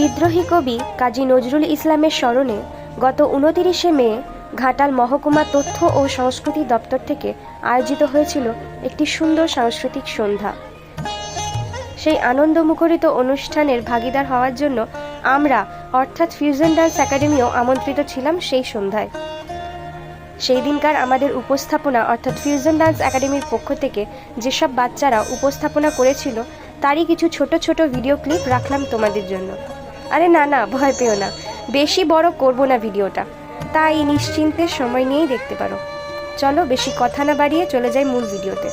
বিদ্রোহী কবি কাজী নজরুল ইসলামের স্মরণে গত উনতিরিশে মে ঘাটাল মহকুমা তথ্য ও সংস্কৃতি দপ্তর থেকে আয়োজিত হয়েছিল একটি সুন্দর সাংস্কৃতিক সন্ধ্যা। সেই আনন্দ মুখরিত অনুষ্ঠানের ভাগিদার হওয়ার জন্য আমরা, অর্থাৎ ফিউশন ডান্স একাডেমিও আমন্ত্রিত ছিলাম সেই সন্ধ্যায়। সেই দিনকার আমাদের উপস্থাপনা, অর্থাৎ ফিউশন ডান্স একাডেমির পক্ষ থেকে যেসব বাচ্চারা উপস্থাপনা করেছিল, তারই কিছু ছোট ছোট ভিডিও ক্লিপ রাখলাম তোমাদের জন্য। আরে না না, ভয় পেও না। বেশি বড় করব না ভিডিওটা। তাই নিশ্চিন্তে সময় নিয়েই দেখতে পারো। চলো বেশি কথা না বাড়িয়ে চলে যাই মূল ভিডিওতে।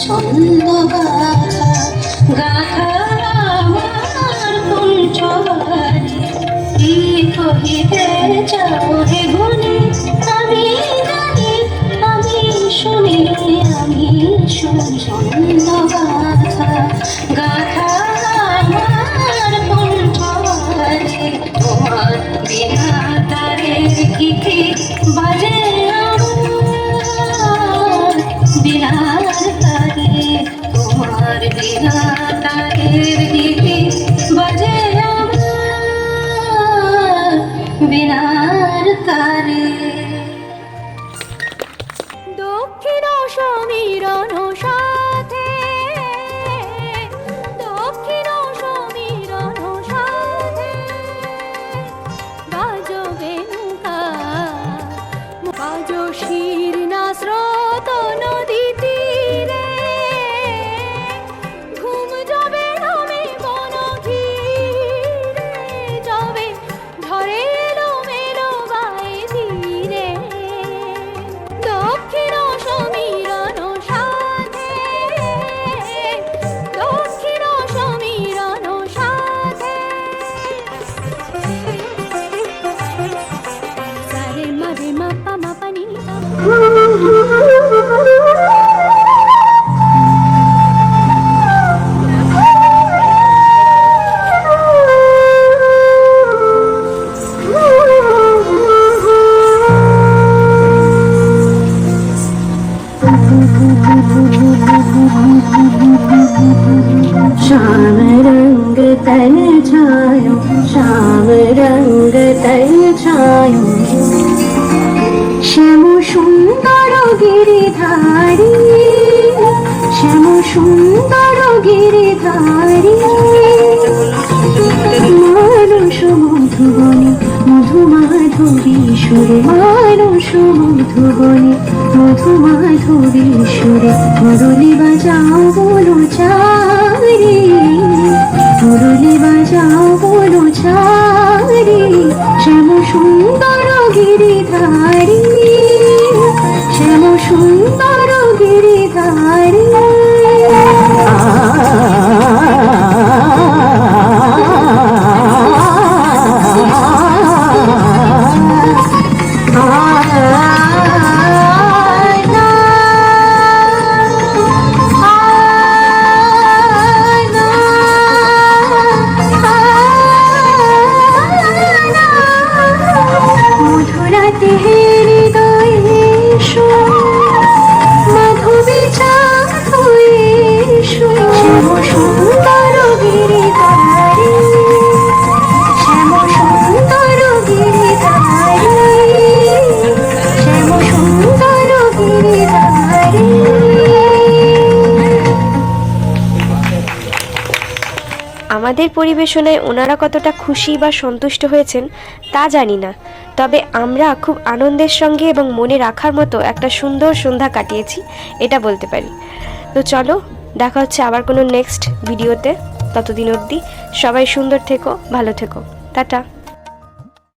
ছন্দে গাথা আমার কুঞ্চবারে কি কহিতে চাও? শুনি ছন্দগাথা গাথা আমার কুঞ্চবারে তোমার বিনা তারে বাজে তারে তোমার বিনা তারের গীতি বাজে আমার তারে দক্ষিণ সমীরণ श्याम रंग तन छायो श्याम रंग तन छायो শ্যাম সুন্দর গিরিধারী শ্যাম সুন্দর গিরিধারী মানস মধুবনে মধু মাধবী সুরে মুরলি বাজাও বলো চারি। মুরলি বাজাও বলো চারি। শ্যাম সুন্দর গিরিধারী আমাদের পরিবেশনায় ওনারা কতটা খুশি বা সন্তুষ্ট হয়েছেন, তা জানি না। তবে আমরা খুব আনন্দের সঙ্গে এবং মনে রাখার মতো একটা সুন্দর সন্ধ্যা কাটিয়েছি, এটা বলতে পারি। তো চলো, দেখা হচ্ছে আবার কোনো নেক্সট ভিডিওতে ততদিন অবধি সবাই সুন্দর থেকো, ভালো থেকো। টাটা।